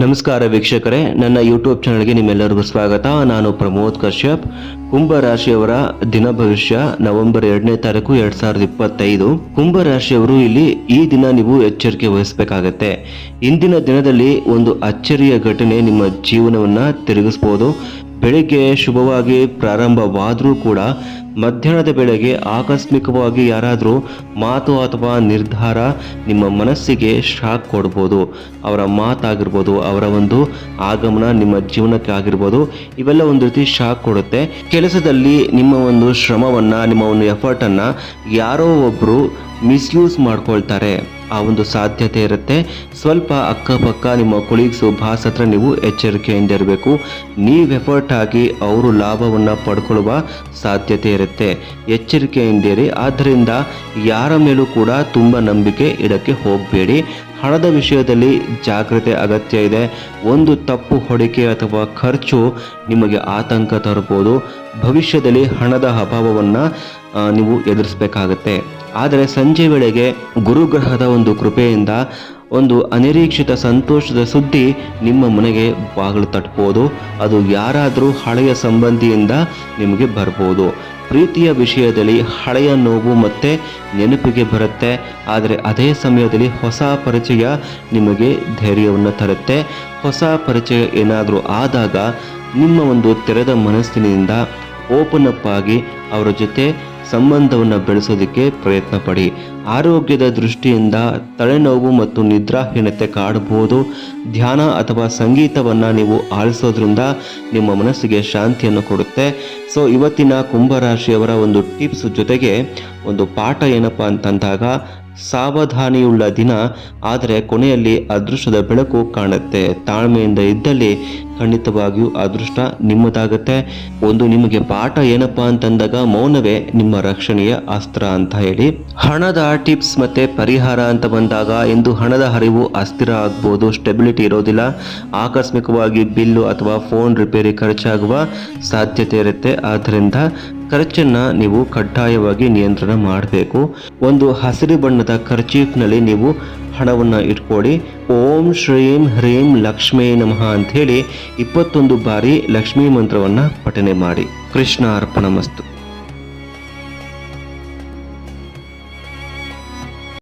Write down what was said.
ನಮಸ್ಕಾರ ವೀಕ್ಷಕರೇ, ನನ್ನ ಯೂಟ್ಯೂಬ್ ಚಾನಲ್ಗೆ ನಿಮ್ಮೆಲ್ಲರಿಗೂ ಸ್ವಾಗತ. ನಾನು ಪ್ರಮೋದ್ ಕಶ್ಯಪ್. ಕುಂಭ ರಾಶಿಯವರ ದಿನ ಭವಿಷ್ಯ ನವೆಂಬರ್ ಎರಡನೇ ತಾರೀಕು ಎರಡ್ ಸಾವಿರದ ಇಪ್ಪತ್ತೈದು. ಕುಂಭ ರಾಶಿಯವರು ಇಲ್ಲಿ ಈ ದಿನ ನೀವು ಎಚ್ಚರಿಕೆ ವಹಿಸಬೇಕಾಗತ್ತೆ. ಇಂದಿನ ದಿನದಲ್ಲಿ ಒಂದು ಅಚ್ಚರಿಯ ಘಟನೆ ನಿಮ್ಮ ಜೀವನವನ್ನ ತಿರುಗಿಸ್ಬೋದು. ಬೆಳಿಗ್ಗೆ ಶುಭವಾಗಿ ಪ್ರಾರಂಭವಾದರೂ ಕೂಡ ಮಧ್ಯಾಹ್ನದ ಬೆಳೆಗೆ ಆಕಸ್ಮಿಕವಾಗಿ ಯಾರಾದರೂ ಮಾತು ಅಥವಾ ನಿರ್ಧಾರ ನಿಮ್ಮ ಮನಸ್ಸಿಗೆ ಶಾಕ್ ಕೊಡ್ಬೋದು. ಅವರ ಮಾತಾಗಿರ್ಬೋದು, ಅವರ ಒಂದು ಆಗಮನ ನಿಮ್ಮ ಜೀವನಕ್ಕೆ ಆಗಿರ್ಬೋದು ಇವೆಲ್ಲ ಒಂದು ರೀತಿ ಶಾಕ್ ಕೊಡುತ್ತೆ. ಕೆಲಸದಲ್ಲಿ ನಿಮ್ಮ ಒಂದು ಶ್ರಮವನ್ನು, ನಿಮ್ಮ ಒಂದು ಎಫರ್ಟನ್ನು ಯಾರೋ ಒಬ್ಬರು ಮಿಸ್ಯೂಸ್ ಮಾಡ್ಕೊಳ್ತಾರೆ. ಆ ಒಂದು ಸಾಧ್ಯತೆ ಇರುತ್ತೆ. ಸ್ವಲ್ಪ ಅಕ್ಕಪಕ್ಕ ನಿಮ್ಮ ಕೊಲೀಗ್ಸು ಬಾಸ್ ಹತ್ರ ನೀವು ಎಚ್ಚರಿಕೆಯಿಂದ ಇರಬೇಕು ನೀವು ಎಫರ್ಟ್ ಆಗಿ ಅವರು ಲಾಭವನ್ನು ಪಡ್ಕೊಳ್ಳುವ ಸಾಧ್ಯತೆ ಇರುತ್ತೆ. ಎಚ್ಚರಿಕೆಯಿಂದಿರಿ. ಆದ್ದರಿಂದ ಯಾರ ಮೇಲೂ ಕೂಡ ತುಂಬ ನಂಬಿಕೆ ಇಡಕ್ಕೆ ಹೋಗಬೇಡಿ. ಹಣದ ವಿಷಯದಲ್ಲಿ ಜಾಗ್ರತೆ ಅಗತ್ಯ ಇದೆ. ಒಂದು ತಪ್ಪು ಹೊಡಿಕೆ ಅಥವಾ ಖರ್ಚು ನಿಮಗೆ ಆತಂಕ ತರಬಹುದು ಭವಿಷ್ಯದಲ್ಲಿ ಹಣದ ಅಭಾವವನ್ನು ನೀವು ಎದುರಿಸಬೇಕಾಗತ್ತೆ. ಆದರೆ ಸಂಜೆ ವೇಳೆಗೆ ಗುರುಗ್ರಹದ ಒಂದು ಕೃಪೆಯಿಂದ ಒಂದು ಅನಿರೀಕ್ಷಿತ ಸಂತೋಷದ ಸುದ್ದಿ ನಿಮ್ಮ ಮನೆಗೆ ಬಾಗಿಲು ತಟ್ಬೋದು. ಅದು ಯಾರಾದರೂ ಹಳೆಯ ಸಂಬಂಧಿಯಿಂದ ನಿಮಗೆ ಬರ್ಬೋದು. ಪ್ರೀತಿಯ ವಿಷಯದಲ್ಲಿ ಹಳೆಯ ನೋವು ಮತ್ತೆ ನೆನಪಿಗೆ ಬರುತ್ತೆ. ಆದರೆ ಅದೇ ಸಮಯದಲ್ಲಿ ಹೊಸ ಪರಿಚಯ ನಿಮಗೆ ಧೈರ್ಯವನ್ನು ತರುತ್ತೆ. ಹೊಸ ಪರಿಚಯ ಏನಾದರೂ ಆದಾಗ ನಿಮ್ಮ ಒಂದು ತೆರೆದ ಮನಸ್ಸಿನಿಂದ ಓಪನ್ ಅಪ್ ಆಗಿ ಅವರ ಜೊತೆ ಸಂಬಂಧವನ್ನು ಬೆಳೆಸೋದಕ್ಕೆ ಪ್ರಯತ್ನ ಪಡಿ. ಆರೋಗ್ಯದ ದೃಷ್ಟಿಯಿಂದ ತಲೆನೋವು ಮತ್ತು ನಿದ್ರಾಹೀನತೆ ಕಾಡಬಹುದು. ಧ್ಯಾನ ಅಥವಾ ಸಂಗೀತವನ್ನು ನೀವು ಆಲಿಸೋದ್ರಿಂದ ನಿಮ್ಮ ಮನಸ್ಸಿಗೆ ಶಾಂತಿಯನ್ನು ಕೊಡುತ್ತೆ. ಸೊ ಇವತ್ತಿನ ಕುಂಭರಾಶಿಯವರ ಒಂದು ಟಿಪ್ಸ್ ಜೊತೆಗೆ ಒಂದು ಪಾಠ ಏನಪ್ಪ ಅಂತಂದಾಗ ಸಾವಧಾನಿಯುಳ್ಳ ದಿನ, ಆದರೆ ಕೊನೆಯಲ್ಲಿ ಅದೃಷ್ಟದ ಬೆಳಕು ಕಾಣುತ್ತೆ. ತಾಳ್ಮೆಯಿಂದ ಇದ್ದಲ್ಲಿ ಖಂಡಿತವಾಗಿಯೂ ಅದೃಷ್ಟ ನಿಮ್ಮದಾಗತ್ತೆ. ಒಂದು ನಿಮಗೆ ಪಾಠ ಏನಪ್ಪ ಅಂತಂದಾಗ, ಮೌನವೇ ನಿಮ್ಮ ರಕ್ಷಣೆಯ ಅಸ್ತ್ರ ಅಂತ ಹೇಳಿ. ಹಣದ ಟಿಪ್ಸ್ ಮತ್ತೆ ಪರಿಹಾರ ಅಂತ ಬಂದಾಗ, ಇಂದು ಹಣದ ಹರಿವು ಅಸ್ಥಿರ ಆಗ್ಬೋದು, ಸ್ಟೆಬಿಲಿಟಿ ಇರೋದಿಲ್ಲ. ಆಕಸ್ಮಿಕವಾಗಿ ಬಿಲ್ಲು ಅಥವಾ ಫೋನ್ ರಿಪೇರಿ ಖರ್ಚಾಗುವ ಸಾಧ್ಯತೆ ಇರುತ್ತೆ. ಆದ್ದರಿಂದ ಖರ್ಚನ್ನ ನೀವು ಕಡ್ಡಾಯವಾಗಿ ನಿಯಂತ್ರಣ ಮಾಡಬೇಕು. ಒಂದು ಹಸಿರು ಬಣ್ಣದ ಖರ್ಚೀಫ್ನಲ್ಲಿ ನೀವು ಹಣವನ್ನು ಇಟ್ಕೊಳ್ಳಿ ಓಂ ಶ್ರೀಂ ಹ್ರೀಂ ಲಕ್ಷ್ಮೀ ನಮಃ ಅಂಥೇಳಿ ಇಪ್ಪತ್ತೊಂದು ಬಾರಿ ಲಕ್ಷ್ಮೀ ಮಂತ್ರವನ್ನು ಪಠನೆ ಮಾಡಿ. ಕೃಷ್ಣ ಅರ್ಪಣ ಮಸ್ತು.